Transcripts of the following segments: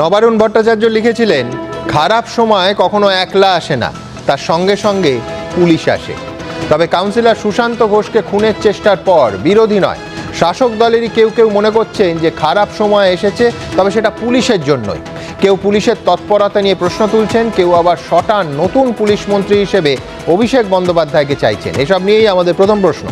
নবারুণ ভট্টাচার্য লিখেছিলেন, খারাপ সময় কখনো একলা আসে না, তার সঙ্গে সঙ্গে পুলিশ আসে। তবে কাউন্সিলর সুশান্ত ঘোষকে খুনের চেষ্টার পর বিরোধী নয়। শাসক দলেরই কেউ কেউ মনে করছেন যে খারাপ সময় এসেছে, তবে সেটা পুলিশের জন্যই। কেউ পুলিশের তৎপরতা নিয়ে প্রশ্ন তুলছেন, কেউ আবার শটান নতুন পুলিশ মন্ত্রী হিসেবে অভিষেক বন্দ্যোপাধ্যায়কে চাইছেন। এসব নিয়েই আমাদের প্রথম প্রশ্ন।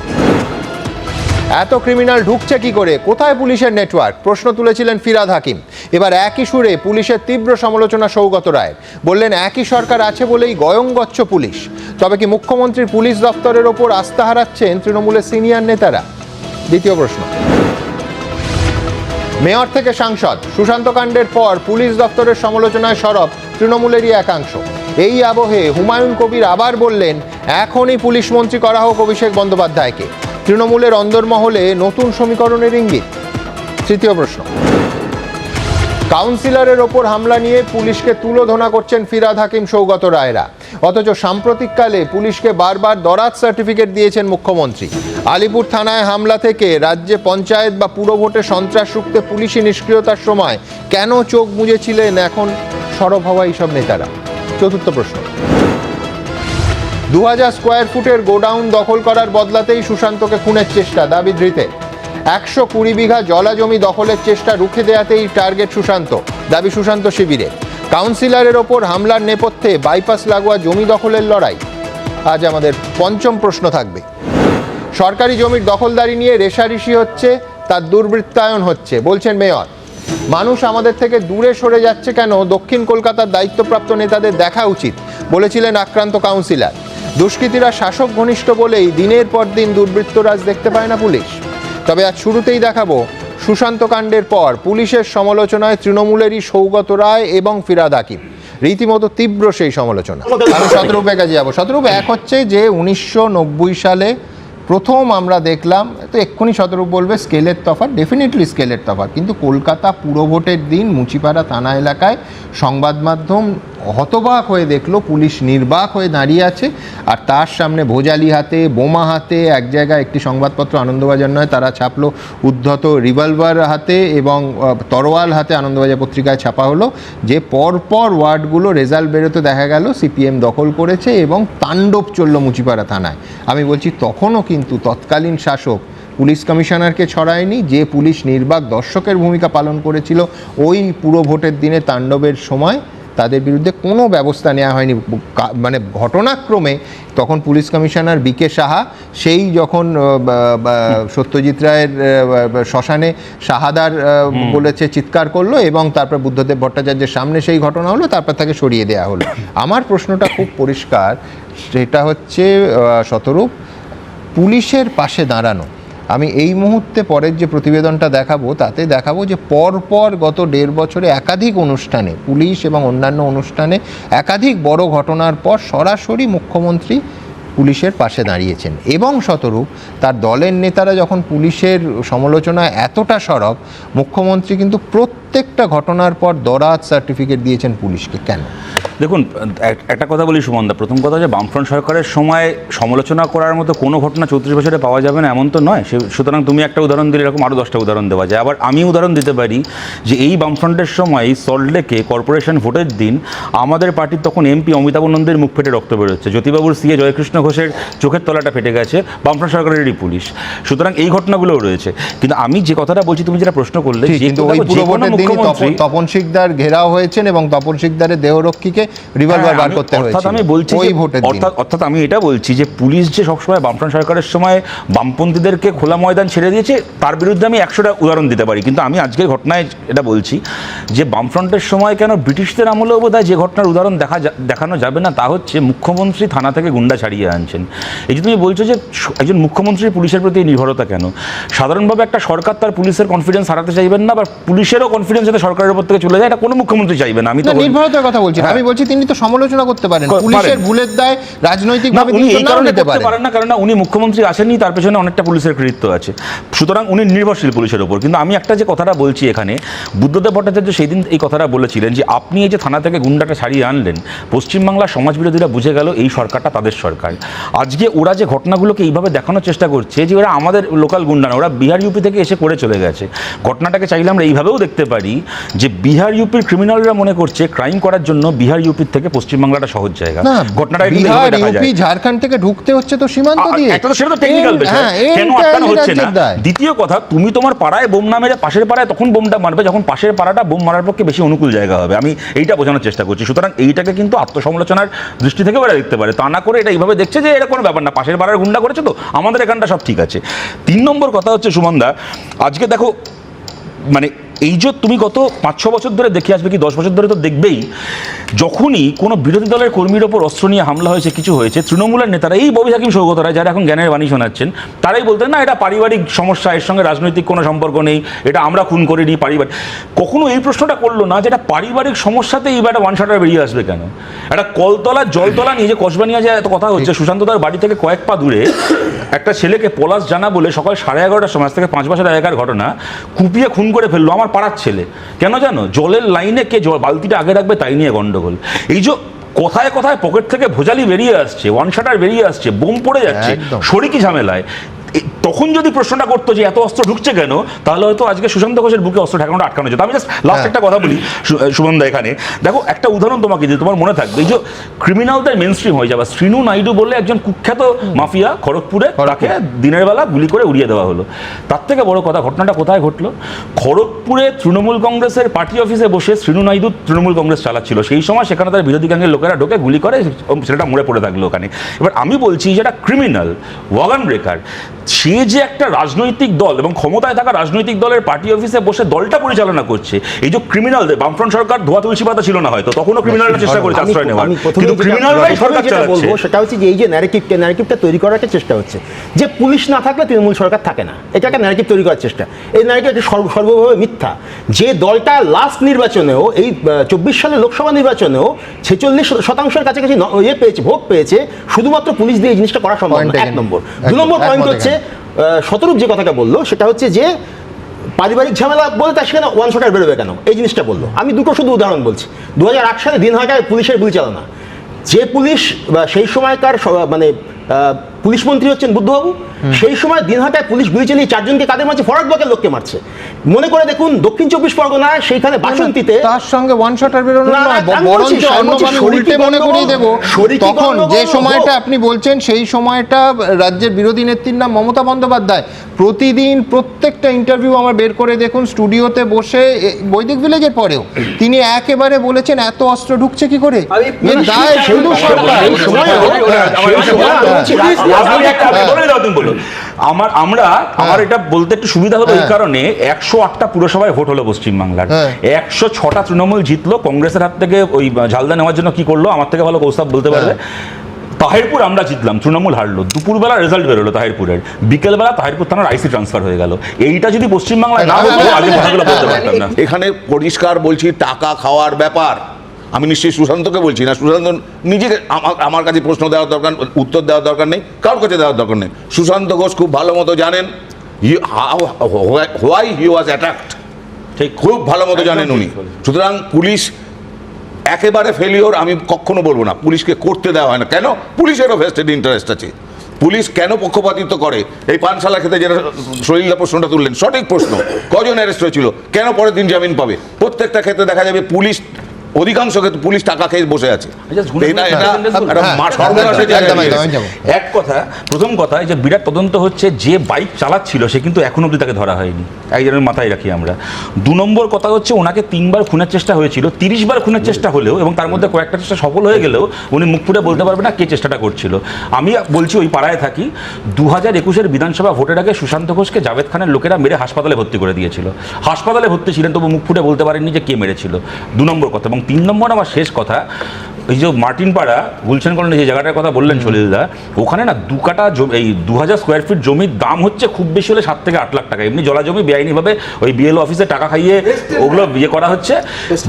এত ক্রিমিনাল ঢুকছে কি করে? কোথায় পুলিশের নেটওয়ার্ক প্রশ্ন তুলেছিলেন ফিরাদ হাকিম। এবার একই সুরে পুলিশের তীব্র সমালোচনা সৌগত রায়। বললেন, একই সরকার আছে বলেই গয়ঙ্গচ্ছ পুলিশ। তবে কি মুখ্যমন্ত্রীর পুলিশ দপ্তরের ওপর আস্থা হারাচ্ছেন তৃণমূলের সিনিয়র নেতারা? দ্বিতীয় প্রশ্ন। মেয়র থেকে সাংসদ। সুশান্ত কাণ্ডের পর পুলিশ দপ্তরের সমালোচনায় সরব তৃণমূলেরই একাংশ। এই আবহে হুমায়ুন কবির আবার বললেন, এখনই পুলিশ মন্ত্রী করা হোক অভিষেক বন্দ্যোপাধ্যায়কে। তৃণমূলের অন্দরমহলে নতুন সমীকরণের ইঙ্গিত। তৃতীয় প্রশ্ন। কাউন্সিলরের ওপর হামলা নিয়ে পুলিশকে তুলোধনা করছেন ফিরাদ হাকিম, সৌগত রায়রা। অথচ সাম্প্রতিককালে পুলিশকে বারবার দরাজ সার্টিফিকেট দিয়েছেন মুখ্যমন্ত্রী। আলিপুর থানায় হামলা থেকে রাজ্যে পঞ্চায়েত বা পুরো ভোটে সন্ত্রাস রুখতে পুলিশি নিষ্ক্রিয়তার সময় কেন চোখ বুঝেছিলেন এখন সরব হওয়া এইসব নেতারা? চতুর্থ প্রশ্ন। দু হাজার স্কোয়ার ফুটের গোডাউন দখল করার বদলাতেই সুশান্তকে খুনের চেষ্টা দাবি ধৃতে একশো কুড়ি বিঘা জলা জমি দখলের চেষ্টা রুখে দেওয়াতেই টার্গেট সুশান্ত, দাবি সুশান্ত শিবিরে কাউন্সিলরের ওপর হামলার নেপথ্যে বাইপাস লাগোয়া জমি দখলের লড়াই। আজ আমাদের পঞ্চম প্রশ্ন থাকবে। সরকারি জমির দখলদারি নিয়ে রেশারেশি হচ্ছে, তার দুর্বৃত্তায়ন হচ্ছে, বলছেন মেয়র। মানুষ আমাদের থেকে দূরে সরে যাচ্ছে কেন? দক্ষিণ কলকাতার দায়িত্বপ্রাপ্ত নেতাদের দেখা উচিত, বলেছিলেন আক্রান্ত কাউন্সিলর। দুষ্কৃতীরা শাসক ঘনিষ্ঠ বলেই দিনের পর দিন দুর্বৃত্তরাজ দেখতে পায় না পুলিশ। তবে আজ শুরুতেই দেখাবো সুশান্ত কাণ্ডের পর পুলিশের সমালোচনায় তৃণমূলেরই সৌগত রায় এবং ফিরাদ হাকিম রীতিমতো তীব্র সেই সমালোচনা। আমি শতরূপের কাছে যাব। শতরূপ এক হচ্ছে যে উনিশশো নব্বই সালে প্রথম আমরা দেখলাম, তো এক্ষুনি শতরূপ বলবে, স্কেলের তফাৎ ডেফিনেটলি স্কেলের তফাৎ। কিন্তু কলকাতা পুরভোটের দিন মুচিপাড়া থানা এলাকায় সংবাদ মাধ্যম হতবাক হয়ে দেখল, পুলিশ নির্বাক হয়ে দাঁড়িয়ে আছে। আর তার সামনে ভোজালি হাতে, বোমা হাতে, এক জায়গায় একটি সংবাদপত্র আনন্দবাজার নয়, তারা ছাপলো উদ্ধত রিভলভার হাতে এবং তরোয়াল হাতে আনন্দবাজার পত্রিকায় ছাপা হলো। যে পরপর ওয়ার্ডগুলো রেজাল্ট বেরোতে দেখা গেল, সিপিএম দখল করেছে এবং তাণ্ডব চলল মুচিপাড়া থানায়। আমি বলছি, তখনও কিন্তু তৎকালীন শাসক পুলিশ কমিশনারকে ছড়ায়নি, যে পুলিশ নির্বাক দর্শকের ভূমিকা পালন করেছিল, ওই পুরো ভোটের দিনে তাণ্ডবের সময় তাদের বিরুদ্ধে কোনো ব্যবস্থা নেওয়া হয়নি। মানে ঘটনাক্রমে তখন পুলিশ কমিশনার বিকে সাহা সেই যখন বা- বা- সত্যজিৎ রায়ের শ্মশানে শাহাদার বলেছে চিৎকার করল এবং তারপর বুদ্ধদেব ভট্টাচার্যের সামনে সেই ঘটনা হলো তারপর তাকে সরিয়ে দেওয়া হলো। আমার প্রশ্নটা খুব পরিষ্কার সেটা হচ্ছে শতরূপ পুলিশের পাশে দাঁড়ানো আমি এই মুহূর্তে পরের যে প্রতিবেদনটা দেখাবো, তাতে দেখাবো যে পরপর গত দেড় বছরে একাধিক অনুষ্ঠানে, পুলিশ এবং অন্যান্য অনুষ্ঠানে একাধিক বড় ঘটনার পর সরাসরি মুখ্যমন্ত্রী পুলিশের পাশে দাঁড়িয়েছেন এবং শতরূপ তার দলের নেতারা যখন পুলিশের সমালোচনা এতটা সরব, মুখ্যমন্ত্রী কিন্তু প্রত্যেকটা ঘটনার পর দরাজ সার্টিফিকেট দিয়েছেন পুলিশকে। কেন? দেখুন এক- একটা কথা বলি সুমনদা প্রথম কথা যে বামফ্রন্ট সরকারের সময় সমালোচনা করার মতো কোনো ঘটনা চৌত্রিশ বছরে পাওয়া যাবে না এমন তো নয়। সুতরাং তুমি একটা উদাহরণ দিলে এরকম আরও দশটা উদাহরণ দেওয়া যায়। আবার আমি উদাহরণ দিতে পারি যে এই বামফ্রন্টের সময় সল্টলেকে কর্পোরেশন ভোটের দিন আমাদের পার্টির তখন এমপি অমিতাভ নন্দের মুখ ফেটে রক্ত বেরোচ্ছে। জ্যোতিবাবুর সিএ জয়কৃষ্ণ ঘোষের চোখের তলাটা ফেটে গেছে বামফ্রন্ট সরকারেরই পুলিশ। সুতরাং এই ঘটনাগুলোও রয়েছে। কিন্তু আমি যে কথাটা বলছি তুমি যেটা প্রশ্ন করলে তপন শিকদার ঘেরাও হয়েছেন এবং তপন শিকদারের দেহরক্ষীকে রিভলভার হ্যাঁ, বার করতে অর্থাৎ হয়েছে আমি বলছি ওই ভোটের অর্থাৎ অর্থাৎ আমি এটা বলছি যে পুলিশ যে সবসময় বামফ্রন্ট সরকারের সময় বামপন্থীদেরকে খোলা ময়দান ছেড়ে দিয়েছে তার বিরুদ্ধে আমি একশোটা উদাহরণ দিতে পারি। কিন্তু আমি আজকের ঘটনায় এটা বলছি যে বামফ্রন্টের সময় কেন ব্রিটিশদের আমলেও বোধ যে ঘটনার উদাহরণ দেখা দেখানো যাবে না তা হচ্ছে মুখ্যমন্ত্রী থানা থেকে গুন্ডা ছাড়িয়ে আনছেন। এই যে তুমি বলছো যে একজন মুখ্যমন্ত্রীর পুলিশের প্রতি নির্ভরতা কেন? সাধারণভাবে একটা সরকার তার পুলিশের কনফিডেন্স হারাতে চাইবেন না বা পুলিশেরও কনফিডেন্স যাতে সরকারের উপর থেকে চলে যায় এটা কোনো মুখ্যমন্ত্রী চাইবে না। আমি তো নির্ভরতার কথা বলছি হ্যাঁ। আমি বলছি তিনি তো সমালোচনা করতে পারেন। পুলিশের ভুলের দায় রাজনৈতিক ভাবে উনি এই কারণে পারেন। পারেন না কারণ উনি মুখ্যমন্ত্রী আসেননি তার পেছনে অনেকটা পুলিশের কৃতিত্ব আছে। সুতরাং উনি নির্ভরশীল পুলিশের ওপর কিন্তু আমি একটা যে কথাটা বলছি এখানে বুদ্ধদেব ভট্টাচার্য সেই দিন এই কথাটা বলেছিলেন যে আপনি এই যে থানা থেকে গুন্ডাটা ছাড়িয়ে আনলেন পশ্চিমবাংলার সমাজ বিরোধীরা বুঝে গেল এই সরকারটা তাদের সরকার। আজকে ওরা যে ঘটনাগুলোকে এইভাবে দেখানোর চেষ্টা করছে যে ওরা আমাদের লোকাল গুন্ডা না ওরা বিহার ইউপি থেকে এসে করে চলে গেছে। ঘটনাটাকে চাইলে আমরা এইভাবেও দেখতে পারি যে বিহার ইউপির ক্রিমিনালরা মনে করছে ক্রাইম করার জন্য বিহার ইউপির থেকে পশ্চিমবাংলাটা সহজ জায়গা। ঘটনাটা বিহার। ইউপি ঝাড়খণ্ড থেকে ঢুকতে হচ্ছে তো সীমান্ত দিয়ে। একটা তো সেটা তো টেকনিক্যাল বিষয়। হ্যাঁ, কেন আটকানো হচ্ছে না? দ্বিতীয় কথা তুমি তোমার পাড়ায় বোম না মেরে পাশের পাড়ায় তখন বোমটা মারবে যখন পাশের পাড়াটা বোম মারার পক্ষে বেশি অনুকূল জায়গা হবে। আমি এইটা বোঝানোর চেষ্টা করছি। সুতরাং এইটাকে কিন্তু আত্মসমালোচনার দৃষ্টি থেকে ওরা দেখতে পারে। তা না করে এটা এইভাবে দেখছে যে এটা কোনো ব্যাপার না। পাশের পাড়ার গুন্ডা করেছে তো আমাদের এখানটা সব ঠিক আছে। তিন নম্বর কথা হচ্ছে সুমনদা আজকে দেখো মানে এই যে তুমি গত পাঁচ, ছ বছর ধরে দেখে আসবে কি, দশ বছর ধরে তো দেখবেই, যখনই কোনো বিরোধী দলের কর্মীর ওপর অস্ত্র নিয়ে হামলা হয়েছে, কিছু হয়েছে, তৃণমূলের নেতারা, এই ববি হাকিম সৌগত রায় যারা এখন জ্ঞানের বাণী শোনাচ্ছেন, তারাই বলতেন, না, এটা পারিবারিক সমস্যা, এর সঙ্গে রাজনৈতিক কোনো সম্পর্ক নেই, এটা আমরা খুন করিনি পারিবারিক কখনো এই প্রশ্নটা করল না যে এটা পারিবারিক সমস্যাতে এইবার একটা ওয়ান শটার বেরিয়ে আসবে কেন? একটা কলতলা, জলতলা নিয়ে যে কসবা নিয়ে যে এত কথা হচ্ছে, সুশান্ত দার বাড়ি থেকে কয়েক পা দূরে, একটা ছেলেকে পলাশ জানা বলে সকাল সাড়ে এগারোটার সময় থেকে পাঁচ বছর আগেকার ঘটনা, কুপিয়ে খুন করে ফেলল। আমার পাড়ার ছেলে। কেন জানো? জলের লাইনে কে জল বালতিটা আগে রাখবে তাই নিয়ে গন্ডগোল। এই যে কোথায় কোথায় পকেট থেকে ভোজালি বেরিয়ে আসছে ওয়ান শাটার বেরিয়ে আসছে বোম পড়ে যাচ্ছে। শরিকি ঝামেলায়। তখন যদি প্রশ্নটা করতো যে এত অস্ত্র ঢুকছে কেন তাহলে হয়তো আজকে সুশান্ত ঘোষের বুকে অস্ত্র ঠেকানোটা আটকানো যেত। আমি জাস্ট লাস্ট হ্যাঁ। একটা কথা বলি সুমনদা এখানে। দেখো একটা উদাহরণ তোমাকে দিই তোমার মনে থাকবে। যে ক্রিমিনালদের মেন স্ট্রিম হয়ে যাবে শ্রীনু নাইডু বলে একজন কুখ্যাত মাফিয়া খড়গপুরে তাকে দিনের বেলা গুলি করে উড়িয়ে দেওয়া হলো। তার থেকে বড় কথা ঘটনাটা কোথায় ঘটলো? খড়গপুরে তৃণমূল কংগ্রেসের পার্টি অফিসে বসে শ্রীনু নাইডু তৃণমূল কংগ্রেস চালাচ্ছিল। সেই সময় সেখানে তার বিরোধী গাঙ্গের লোকেরা ঢোকে গুলি করে সেটা মরে পড়ে থাকল ওখানে। এবার আমি বলছি যেটা ক্রিমিনাল ওয়াগান ব্রেকার। সে যে একটা রাজনৈতিক দল এবং ক্ষমতায় থাকা রাজনৈতিক দলের পার্টি অফিসে বসে দলটা পরিচালনা করছে এই যে ক্রিমিনালদের বামফ্রন্ট সরকার ধোয়া তুলসী পাতা ছিল না হয়তো তখনও ক্রিমিনালরা চেষ্টা করেছে আশ্রয় নেওয়ার। কিন্তু ক্রিমিনালরাই সরকার চালাচ্ছে। সেটা হচ্ছে যে এই যে ন্যারেটিভটা ন্যারেটিভটা তৈরি করার একটা চেষ্টা হচ্ছে। যে পুলিশ না থাকলে তৃণমূল সরকার থাকে না। এটা একটা ন্যারেটিভ তৈরি করার চেষ্টা। এই ন্যারেটিভ একটা সর্বভাবে মিথ্যা। যে দলটা লাস্ট নির্বাচনেও এই চব্বিশ সালের লোকসভা নির্বাচনেও ছেচল্লিশ শতাংশের কাছাকাছি ইয়ে পেয়েছে ভোট পেয়েছে শুধুমাত্র পুলিশ দিয়ে এই জিনিসটা করা সম্ভব এক নম্বর। দু নম্বর পয়েন্ট হচ্ছে শতরূপ যে কথাটা বলল, সেটা হচ্ছে যে পারিবারিক ঝামেলা বলে তার সেখানে ওয়ান শটার বেরোবে কেন? এই জিনিসটা বলল। আমি দুটো শুধু উদাহরণ বলছি। দু হাজার আট সালে দিন হাজার পুলিশের গুলি চালনা। যে পুলিশ সেই সময়কার মানে পুলিশ মন্ত্রী হচ্ছেন বুদ্ধবাবু। সেই সময় দিনহাটায় পুলিশ গুলি চালিয়ে চারজনকে কাদের মারছে ফরাক ব্লকের লোককে মারছে। মনে করে দেখুন দক্ষিণ চব্বিশ পরগনায় সেইখানে বাসন্তীতে তার সঙ্গে ওয়ান শটার বেরোনো বরঞ্চ উল্টে মনে করিয়ে দেবো। তখন যে সময়টা আপনি বলছেন সেই সময়টা রাজ্যের বিরোধী নেত্রীর নাম মমতা বন্দ্যোপাধ্যায়। প্রতিদিন প্রত্যেকটা ইন্টারভিউ আমার বের করে দেখুন স্টুডিওতে বসে বৈদিক ভিলেজের পরেও। তিনি একেবারে বলেছেন এত অস্ত্র ঢুকছে কি করে? দায় শুধু সরকার। বলে দাও তুমি বলো। আমার আমরা আমার এটা বলতে একটু সুবিধা হলো এই হ্যাঁ। কারণে একশো আটটা পুরসভায় ভোট হলো পশ্চিমবাংলার। হ্যাঁ। একশো ছটা তৃণমূল জিতলো কংগ্রেসের হাত থেকে ওই ঝালদা নেওয়ার জন্য কি করল আমার থেকে ভালো কৌস্তব বলতে পারবে। তাহিরপুর আমরা জিতলাম তৃণমূল হারলো। দুপুরবেলা রেজাল্ট বেরোলো তাহিরপুরের। বিকেলবেলা তাহিরপুর থানার আইসি ট্রান্সফার হয়ে গেল। এইটা যদি পশ্চিমবাংলায় না হতো আগে কথাগুলো বলতে পারতাম না। এখানে পরিষ্কার বলছি টাকা খাওয়ার ব্যাপার। আমি নিশ্চয়ই সুশান্তকে বলছি না সুশান্ত নিজেকে আমার আমার কাছে প্রশ্ন দেওয়ার দরকার উত্তর দেওয়ার দরকার নেই কারোর কাছে দেওয়ার দরকার নেই। সুশান্ত ঘোষ খুব ভালো মতো জানেন হোয়াই হি ওয়াজ অ্যাট্রাক্ট ঠিক খুব ভালো মতো জানেন উনি। সুতরাং পুলিশ একেবারে ফেলিওর আমি কখনো বলব না পুলিশকে করতে দেওয়া হয় না। কেন? পুলিশেরও ভেস্টেড ইন্টারেস্ট আছে। পুলিশ কেন পক্ষপাতিত্ব করে? এই পানশালা খেতে যেটা শরীরদা প্রশ্নটা তুললেন সঠিক প্রশ্ন। কজন অ্যারেস্ট হয়েছিল? কেন পরের দিন জামিন পাবে? প্রত্যেকটা ক্ষেত্রে দেখা যাবে পুলিশ অধিকাংশ ক্ষেত্রে পুলিশ টাকা খেয়ে বসে আছে। হ্যাঁ। এক কথা প্রথম কথা যে বিরাট তদন্ত হচ্ছে যে বাইক চালাচ্ছিল সে কিন্তু এখনও অবধি তাকে ধরা হয়নি। একজনের মাথায় রাখি আমরা। দু নম্বর কথা হচ্ছে ওনাকে তিনবার খুনের চেষ্টা হয়েছিল তিরিশ বার খুনের চেষ্টা হলেও এবং তার মধ্যে কয়েকটা চেষ্টা সফল হয়ে গেলেও উনি মুখ ফুটে বলতে পারবে না কে চেষ্টাটা করছিল। আমি বলছি ওই পাড়ায় থাকি দু হাজার একুশের বিধানসভা ভোটের আগে সুশান্ত ঘোষকে জাভেদ খানের লোকেরা মেরে হাসপাতালে ভর্তি করে দিয়েছিল। হাসপাতালে ভর্তি ছিলেন তবু মুখ ফুটে বলতে পারেননি যে কে মেরেছিল। দু নম্বর কথা এবং তিন নম্বর আমার শেষ কথা। এই যে মার্টিন পাড়া গুলশান কলোনি যে জায়গাটার কথা বললেন সলিলদা ওখানে না দু কাটা এই দু হাজার স্কোয়ার ফিট জমির দাম হচ্ছে খুব বেশি হলে সাত থেকে আট লাখ টাকা। এমনি জলা জমি বেআইনিভাবে ওই বিএল অফিসে টাকা খাইয়ে ওগুলো ইয়ে করা হচ্ছে।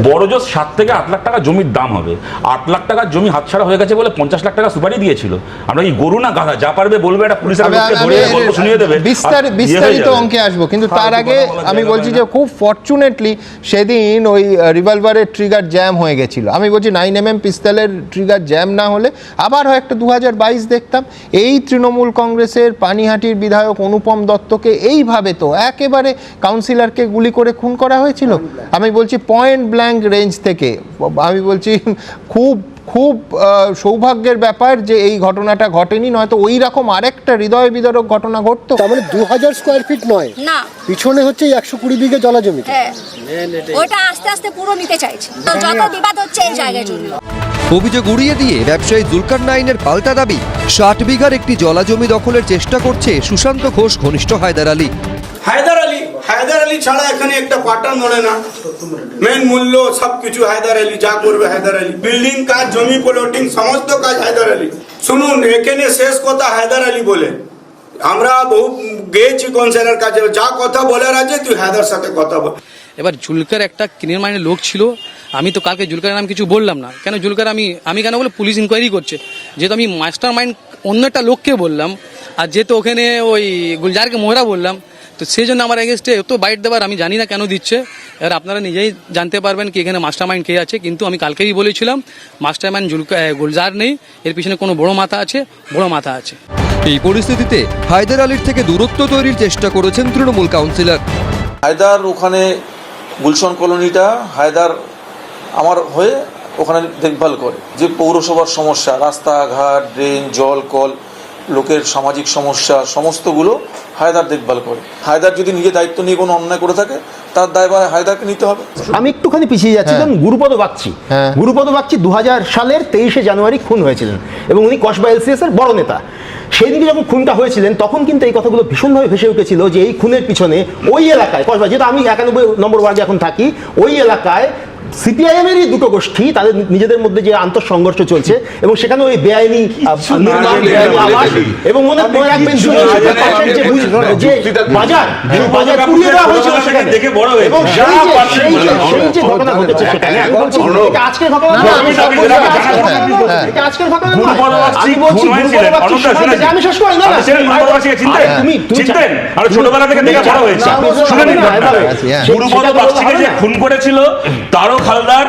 বড় জোর সাত থেকে আট লাখ টাকা জমির দাম হবে। আট লাখ টাকার জমি হাতছাড়া হয়ে গেছে বলে পঞ্চাশ লাখ টাকা সুপারি দিয়েছিল। আমরা এই গরু না গাধা যা পারবে বলবে এটা পুলিশের লোককে ধরে গল্প শুনিয়ে দেবে। ইয়ে বিস্তারিত অঙ্কে আসব। কিন্তু তার আগে আমি বলছি যে খুব ফর্চুনেটলি সেদিন ওই রিভলভারের ট্রিগার জ্যাম হয়ে গেছিল। আমি বলছি নাইন এম এম পিস্তলের ট্রিগার জ্যাম না হলে আবার হয় একটা দু হাজার বাইশ দেখতাম। এই তৃণমূল কংগ্রেসের পানিহাটির বিধায়ক অনুপম দত্তকে এইভাবে তো একেবারে কাউন্সিলরকে গুলি করে খুন করা হয়েছিল। আমি বলছি পয়েন্ট ব্ল্যাঙ্ক রেঞ্জ থেকে। আমি বলছি খুব খুব সৌভাগ্যের ব্যাপার যে এই ঘটনাটা ঘটেনি নয়তো ওই রকম আরেকটা হৃদয় বিদারক ঘটনা ঘটতো। তার মানে দু হাজার স্কোয়ার ফিট নয়। না। পিছনে হচ্ছে একশো কুড়ি বিঘে জলা জমিতে হ্যাঁ। ওইটা আস্তে আস্তে পুরো নিতে চাইছে। যত বিবাদ হচ্ছে এই জায়গায় জন্য অভিযোগ উড়িয়ে দিয়ে ব্যবসায়ী জুলকার নাইনের পাল্টা দাবি ষাট বিঘার একটি জলা জমি দখলের চেষ্টা করছে সুশান্ত ঘোষ ঘনিষ্ঠ হায়দার আলী। হায়দার আলী? হায়দার আলী ছাড়া এখানে একটা পাটা নড়ে না। মেন মূল্য সব কিছু হায়দার আলী যা করবে হায়দার আলী। বিল্ডিং কাজ জমি প্লটিং সমস্ত কাজ হায়দার আলী। শুনুন এখানে শেষ কথা হায়দার আলী বলে। আমরা বহু গিয়েছি কনসেলার কাছে যা কথা বলার আছে তুই হায়দার সাথে কথা বল। এবার ঝুলকার একটা ক্লিয়ার মাইন্ডের লোক ছিল আমি তো কালকে জুলকারের নাম কিছু বললাম না। কেন জুলকার আমি আমি কেন বলে পুলিশ ইনকোয়ারি করছে? যেহেতু আমি মাস্টার মাইন্ড অন্য একটা লোককে বললাম আর যেহেতু ওখানে ওই গুলজারকে মোহরা বললাম তো সেই জন্য আমার এগেনস্টে এত বাইট দেওয়ার আমি জানি না কেন দিচ্ছে। এবার আপনারা নিজেই জানতে পারবেন কি এখানে মাস্টার মাইন্ড কে আছে। কিন্তু আমি কালকেই বলেছিলাম মাস্টার মাইন্ড জুলকা গুলজার নেই। এর পিছনে কোনো বড় মাথা আছে বড় মাথা আছে। এই পরিস্থিতিতে হায়দার আলীর থেকে দূরত্ব তৈরির চেষ্টা করেছেন তৃণমূল কাউন্সিলর হায়দার ওখানে গুলশন কলোনিটা হায়দার আমার হয়ে ওখানে দেখভাল করে। যে পৌরসভার সমস্যা রাস্তাঘাট ড্রেন জল কল লোকের সামাজিক সমস্যা সমস্তগুলো হায়দার দেখভাল করে। হায়দার যদি নিজে দায়িত্ব নিয়ে কোনো অন্যায় করে থাকে তার দায়ভার হায়দারকে নিতে হবে। আমি একটুখানি পিছিয়ে যাচ্ছি যেমন গুরুপদ বাগচি। হ্যাঁ। গুরুপদ বাগচি দু হাজার সালের তেইশে জানুয়ারি খুন হয়েছিলেন এবং উনি কসবা এলসিএস এর বড় নেতা। সেই দিকে যখন খুনটা হয়েছিলেন তখন কিন্তু এই কথাগুলো ভীষণভাবে ভেসে উঠেছিল যে এই খুনের পিছনে ওই এলাকায় কসবা যেহেতু আমি একানব্বই নম্বর ওয়ার্ডে এখন থাকি ওই এলাকায় সিপিআইএমেরই দুটো গোষ্ঠী তাদের নিজেদের মধ্যে যে আন্তঃসংঘর্ষ চলছে এবং সেখানে ওই বেআইনি এবং মনে মনে রাখবেন যে- বাজার বাজার পুড়িয়ে দেওয়া হয়েছিল সেখানে দেখে বড় হয়েছে। এবং সেই যে- ঘটনা ঘটেছে সেখানে আমি বলছি এটা আজকের ঘটনা এটা আজকের ঘটনা হ্যাঁ। হ্যাঁ। আমি বলছি? আমি শেষ করি না তুমি চিনতেন? আরে ছোটবেলা থেকে দেখে বড় হয়েছে। শুনে নিন খুন করেছিল তারও খালদার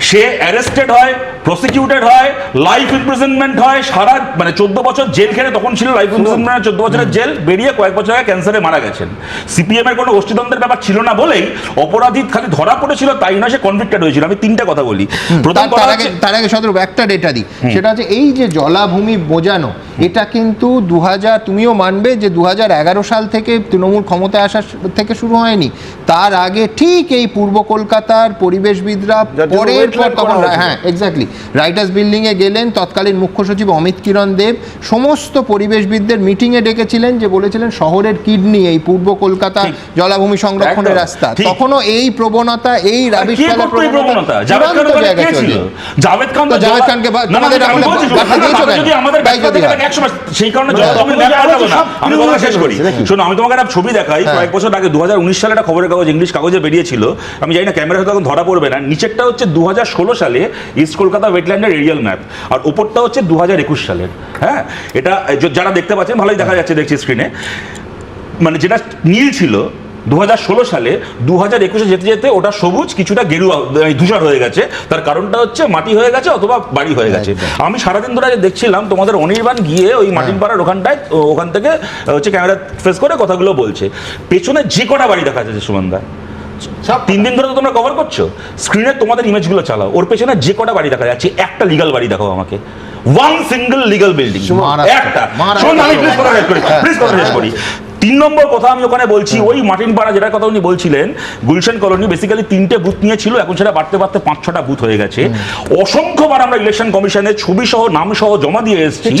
সে অ্যারেস্টেড হয় প্রসিকিউটেড হয় লাইফ ইমপ্রিজনমেন্ট হয় সারা মানে চোদ্দ বছর জেল খেলে তখন ছিল লাইফ ইমপ্রিজনমেন্ট চোদ্দ বছরের জেল বেরিয়ে কয়েক বছর আগে ক্যান্সারে মারা গেছেন। সিপিএম এর কোনো গোষ্ঠীদ্বন্দ্বের ব্যাপার ছিল না বলেই অপরাধী খালি ধরা পড়েছিল তাই না সে কনভিক্টেড হয়েছিল। আমি তিনটা কথা বলি। প্রথম তার- তার আগে তার আগে সদর একটা ডেটা দিই। সেটা হচ্ছে এই যে জলাভূমি বোঝানো এটা কিন্তু দু হাজার তুমিও মানবে যে দু হাজার এগারো সাল থেকে তৃণমূল ক্ষমতায় আসার থেকে শুরু হয়নি। তার আগে ঠিক এই পূর্ব কলকাতার পরিবেশবিদরা পরের পর তখন হ্যাঁ এক্স্যাক্টলি রাইটার্স বিল্ডিং এ গেলেন তৎকালীন মুখ্য সচিব অমিত কিরণ দেব। সমস্ত পরিবেশবিদদের মিটিং এ ডেকেছিলেন যে বলেছিলেন শহরের কিডনি এই পূর্ব কলকাতা জলাভূমি সংরক্ষণের রাস্তা। তখনও এই প্রবণতা এই রাবিশ ফেলার প্রবণতা চূড়ান্ত জায়গায় চলে ছিল? জাভেদ খান তো তো জাভেদ খানকে বা- না, না, তোমাদের আমি আমাদের হয়। সেই কারণে আমি শেষ করি। শোনো আমি তোমাকে একটা ছবি দেখাই। হ্যাঁ। কয়েক বছর আগে দু সালে একটা খবরের কাগজ ইংলিশ কাগজে বেরিয়েছিল। আমি জানি না ক্যামেরা তখন ধরা পড়বে না। নিচেরটা হচ্ছে দু হাজার সালে ইস্ট কলকাতা ওয়েটল্যান্ডের এরিয়াল ম্যাপ। আর ওপরটা হচ্ছে দু হাজার একুশ সালের হ্যাঁ? এটা যারা দেখতে পাচ্ছেন ভালোই দেখা যাচ্ছে দেখছি স্ক্রিনে মানে যেটা নীল ছিল দুহাজার ষোলো সালে দু হাজার একুশে যেতে যেতে ওটা সবুজ কিছুটা গেরুয়া ধূসর হয়ে গেছে। তার কারণটা হচ্ছে মাটি হয়ে গেছে অথবা বাড়ি হয়ে গেছে। আমি সারাদিন ধরে দেখছিলাম তোমাদের অনির্বাণ গিয়ে ওই মাটির পাড়ার ওখানটায় ওখান থেকে হচ্ছে ক্যামেরা ফেস করে কথাগুলো বলছে। পেছনে যে কটা বাড়ি দেখা যাচ্ছে সুমনদা? তিন দিন ধরে তো তোমরা কভার করছ। স্ক্রিনে তোমাদের ইমেজগুলো চালাও। ওর পেছনে যে কটা বাড়ি দেখা যাচ্ছে একটা লিগাল বাড়ি দেখাও আমাকে। ওয়ান সিঙ্গেল লিগাল বিল্ডিং একটা। শোন আমি প্লিজ কথা শেষ করি। প্লিজ কথা শেষ করি। তিন নম্বর কথা আমি ওখানে বলছি ওই মাটিন পাড়া যেটার কথা উনি বলছিলেন গুলশান কলোনি বেসিক্যালি তিনটে বুথ নিয়ে ছিল এখন সেটা বাড়তে বাড়তে পাঁচ ছটা বুথ হয়ে গেছে। অসংখ্যবার আমরা ইলেকশন কমিশনের ছবি সহ নাম সহ জমা দিয়ে এসেছি।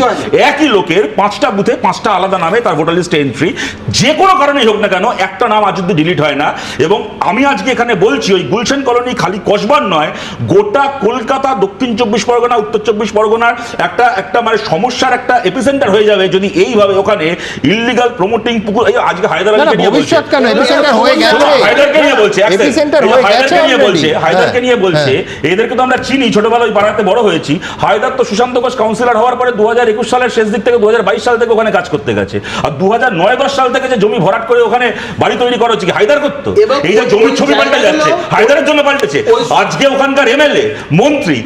একই লোকের পাঁচটা বুথে পাঁচটা আলাদা নামে তার ভোটার লিস্টে এন্ট্রি যে কোনো কারণেই হোক না কেন একটা নাম আজ অব্দি ডিলিট হয় না। এবং আমি আজকে এখানে বলছি ওই গুলশান কলোনি খালি কসবার নয় গোটা কলকাতা দক্ষিণ চব্বিশ পরগনা উত্তর চব্বিশ পরগনার একটা একটা মানে সমস্যার একটা এপিসেন্টার হয়ে যাবে যদি এইভাবে ওখানে ইলিগাল প্রমোটিং পুকুর আজকে হায়দ্রাবাদ না, না, ভবিষ্যৎ কেন? epicenter হয়ে গেছে। নিয়ে বলছে হয়ে গেছে নিয়ে বলছে হায়দারকে নিয়ে বলছে এদেরকে তো আমরা চিনি ছোটবেলায় পাড়াতে বড় হয়েছি। হায়দার তো সুশান্ত ঘোষ কাউন্সিলর হওয়ার পরে দু হাজার একুশ সালের শেষ দিক থেকে দু হাজার বাইশ সাল থেকে ওখানে কাজ করতে গেছে। আর দু হাজার নয় দশ সাল থেকে যে জমি ভরাট করে ওখানে বাড়ি তৈরি করা হচ্ছে কি? হায়দার করতো। এই যে জমির ছবি পাল্টে যাচ্ছে হায়দারের জন্য পাল্টেছে। আজকে ওখানকার এমএলএ মন্ত্রী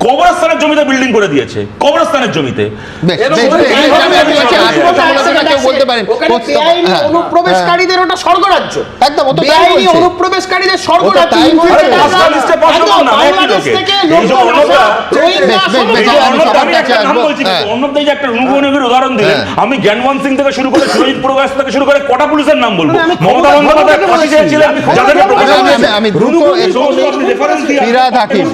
কবরস্থানের জমিতে বিল্ডিং করে দিয়েছে কবরস্থানের জমিতে। অনুপ্রবেশকারীদের ওটা স্বর্গরাজ্য। একদম। অনুপ্রবেশকারীদের স্বর্গরাজ্য উদাহরণ দিলেন হ্যাঁ। আমি জ্ঞানওয়ান সিং থেকে শুরু করে শহীদপুর গাছ থেকে শুরু করে কটা পুলিশের নাম বলব? আমি মমতা বন্দ্যোপাধ্যায় ফাঁসি চেয়েছিলেন যাদেরকে প্রকাশ হাকিম।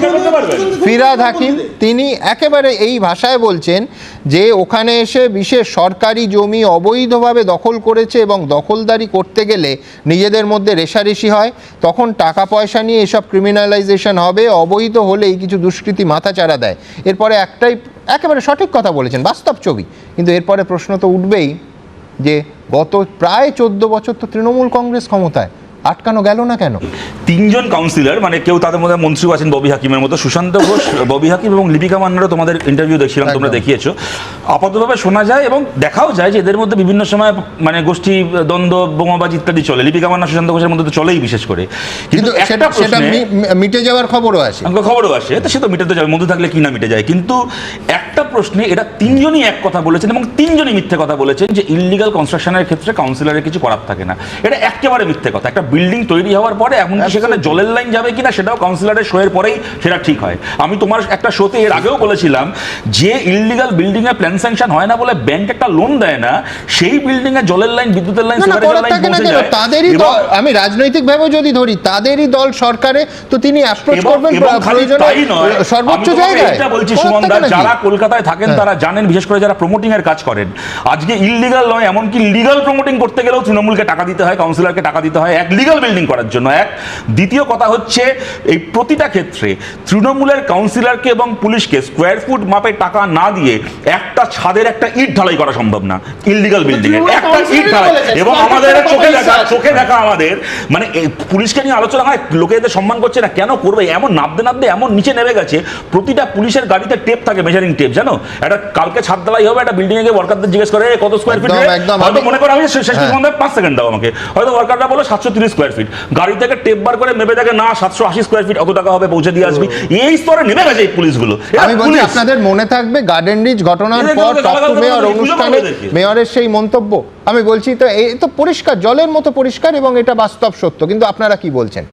ফিরাদ হাকিম তিনি একেবারে এই ভাষায় বলছেন যে ওখানে এসে বিশেষ সরকারি জমি অবৈধভাবে দখল করেছে এবং দখলদারি করতে গেলে নিজেদের মধ্যে রেশারেশি হয় তখন টাকা পয়সা নিয়ে এসব ক্রিমিনালাইজেশন হবে অবৈধ হলেই কিছু দুষ্কৃতী মাথাচাড়া দেয়। এরপরে একটাই একেবারে সঠিক কথা বলেছেন বাস্তব ছবি। কিন্তু এরপরে প্রশ্ন তো উঠবেই যে গত প্রায় চোদ্দ বছর তো তৃণমূল কংগ্রেস ক্ষমতায় আটকানো গেল না কেন? তিনজন কাউন্সিলর মানে কেউ তাদের মধ্যে মন্ত্রীও আছেন ববি হাকিমের মতো সুশান্ত ঘোষ ববি হাকিম এবং লিপিকা মান্নারও তোমাদের ইন্টারভিউ দেখছিলাম তোমরা। দেখিয়েছো। আপাতভাবে শোনা যায় এবং দেখাও যায় যে এদের মধ্যে বিভিন্ন সময় মানে গোষ্ঠী দ্বন্দ্ব বোমাবাজি ইত্যাদি চলে। লিপিকা মান্না সুশান্ত ঘোষের মধ্যে তো চলেই বিশেষ করে। কিন্তু একটা সেটা মিটে যাওয়ার খবরও আছে আমাকে খবরও আসে। তো সে তো মিটাতে যাবে মধ্যে থাকলে কি না মিটে যায়? কিন্তু একটা প্রশ্নে এরা তিনজনই এক কথা বলেছেন এবং তিনজনই মিথ্যে কথা বলেছেন যে ইলিগাল কনস্ট্রাকশনের ক্ষেত্রে কাউন্সিলরের কিছু করার থাকে না। এটা একেবারে মিথ্যে কথা। একটা বিল্ডিং তৈরি হওয়ার পরে এমনকি সেখানে জলের লাইন যাবে কিনা সেটাও কাউন্সিলরের শোয়ের পরেই সেটা ঠিক হয়। আমি তোমার একটা শোতে এর আগেও বলেছিলাম যে ইলিগাল বিল্ডিং এ প্ল্যান স্যাংশন হয় না বলে ব্যাংক একটা লোন দেয় না সেই বিল্ডিং এ জলের লাইন বিদ্যুতের লাইন না লাইন পৌঁছে যায়। তাদেরই আমি রাজনৈতিক ভাবে যদি ধরি তাদেরই দল সরকারে তো তিনি অ্যাপ্রোচ করবেন খালি তাই নয়, সর্বোচ্চ আমি জায়গায়। এটা বলছি করার সুমন দা যারা কলকাতায় থাকেন হ্যাঁ। তারা জানেন বিশেষ করে যারা প্রমোটিং এর কাজ করেন। আজকে ইললিগাল নয় এমনকি লিগাল প্রমোটিং করতে গেলেও তৃণমূলকে টাকা দিতে হয় কাউন্সিলরকে টাকা দিতে হয় এক লিগাল বিল্ডিং করার জন্য এক। দ্বিতীয় কথা হচ্ছে এই প্রতিটা ক্ষেত্রে তৃণমূলের কাউন্সিলরকে এবং পুলিশকে স্কোয়ার ফুট মাপে টাকা না দিয়ে একটা ছাদের একটা ইট ঢালাই করা সম্ভব না ইললিগাল বিল্ডিং এর একটা ইট ঢালাই। এবং আমাদের চোখে দেখা চোখে দেখা আমাদের মানে পুলিশকে নিয়ে আলোচনা হয় লোকে এদের সম্মান করছে না কেন করবে? এমন নাবতে নাবতে এমন নিচে নেমে গেছে প্রতিটা পুলিশের গাড়িতে টেপ থাকে মেজারিং টেপ জানো? একটা কালকে ছাদ ঢালাই হবে একটা বিল্ডিং এ গিয়ে ওয়ার্কারদের জিজ্ঞেস করে কত স্কোয়ার ফিট হয়তো মনে করো আমি শেষ হ্যাঁ। পাঁচ সেকেন্ড দাও আমাকে। হয়তো ওয়ার্কাররা বলো সাতশো তিরিশ স্কোয়ার ফিট গাড়ি থেকে টেপ বার করে মেপে দেখে না সাতশো আশি স্কোয়ার ফিট অত টাকা হবে পৌঁছে দিয়ে আসবি। এই স্তরে নেমে গেছে এই পুলিশগুলো। আমি বলছি আপনাদের মনে থাকবে গার্ডেন রিচ ঘটনার পর মেয়র অনুষ্ঠানে মেয়রের সেই মন্তব্য। আমি বলছি তো এই তো পরিষ্কার জলের মতো পরিষ্কার এবং এটা বাস্তব সত্য। কিন্তু আপনারা কি বলছেন?